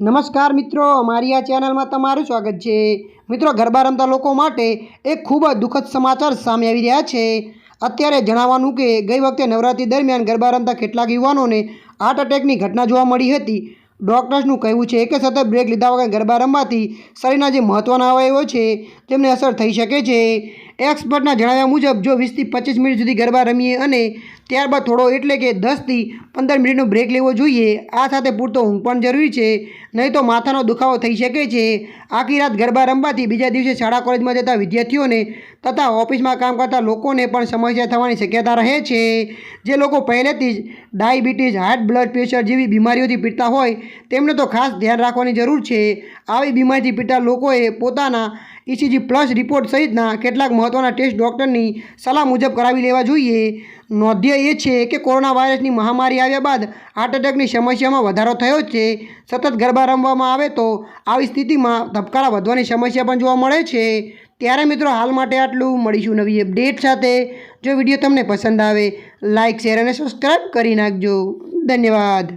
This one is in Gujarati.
નમસ્કાર મિત્રો અમારી આ ચેનલમાં તમારું સ્વાગત છે. મિત્રો, ગરબા રમતા લોકો માટે એક ખૂબ જ દુઃખદ સમાચાર સામે આવી રહ્યા છે. અત્યારે જણાવવાનું કે, ગઈ વખતે નવરાત્રિ દરમિયાન ગરબા રમતા કેટલાક યુવાનોને હાર્ટ એટેકની ઘટના જોવા મળી હતી. ડૉક્ટર્સનું કહેવું છે કે, સતત બ્રેક લીધા વગર ગરબા રમવાથી શરીરના જે મહત્ત્વના અવયવો છે, તેમને અસર થઈ શકે છે. એક્સપર્ટના જણાવ્યા મુજબ, જો વીસથી પચીસ મિનિટ સુધી ગરબા રમીએ અને ત્યારબાદ થોડો એટલે કે દસથી પંદર મિનિટનો બ્રેક લેવો જોઈએ. આ સાથે પૂરતો ઊંઘ પણ જરૂરી છે. નહીં તો માથાનો દુખાવો થઈ શકે છે. આખી રાત ગરબા રમવાથી બીજા દિવસે શાળા કોલેજમાં જતા વિદ્યાર્થીઓને તથા ઓફિસમાં કામ કરતા લોકોને પણ સમસ્યા થવાની શક્યતા રહે છે. જે લોકો પહેલેથી જ ડાયાબિટીસ, હાર્ટ બ્લડ પ્રેશર જેવી બીમારીઓથી પીડતા હોય, તેમને તો ખાસ ધ્યાન રાખવાની જરૂર છે. આવી બીમારીથી પીડતા લોકોએ પોતાના ઇસીજી પ્લસ રિપોર્ટ સહિતના કેટલાક મહત્ત્વના ટેસ્ટ ડૉક્ટરની સલાહ મુજબ કરાવી લેવા જોઈએ. નોંધ્ય એ છે કે કોરોના વાયરસની મહામારી આવ્યા બાદ હાર્ટ એટેકની સમસ્યામાં વધારો થયો છે. સતત ગરબા રમવામાં આવે તો આવી સ્થિતિમાં ધબકારા વધવાની સમસ્યા પણ જોવા મળે છે. ત્યારે મિત્રો હાલ માટે આટલું. મળીશું નવી અપડેટ સાથે. જો વીડિયો તમને પસંદ આવે લાઇક શેર અને સબસ્ક્રાઈબ કરી નાખજો. ધન્યવાદ.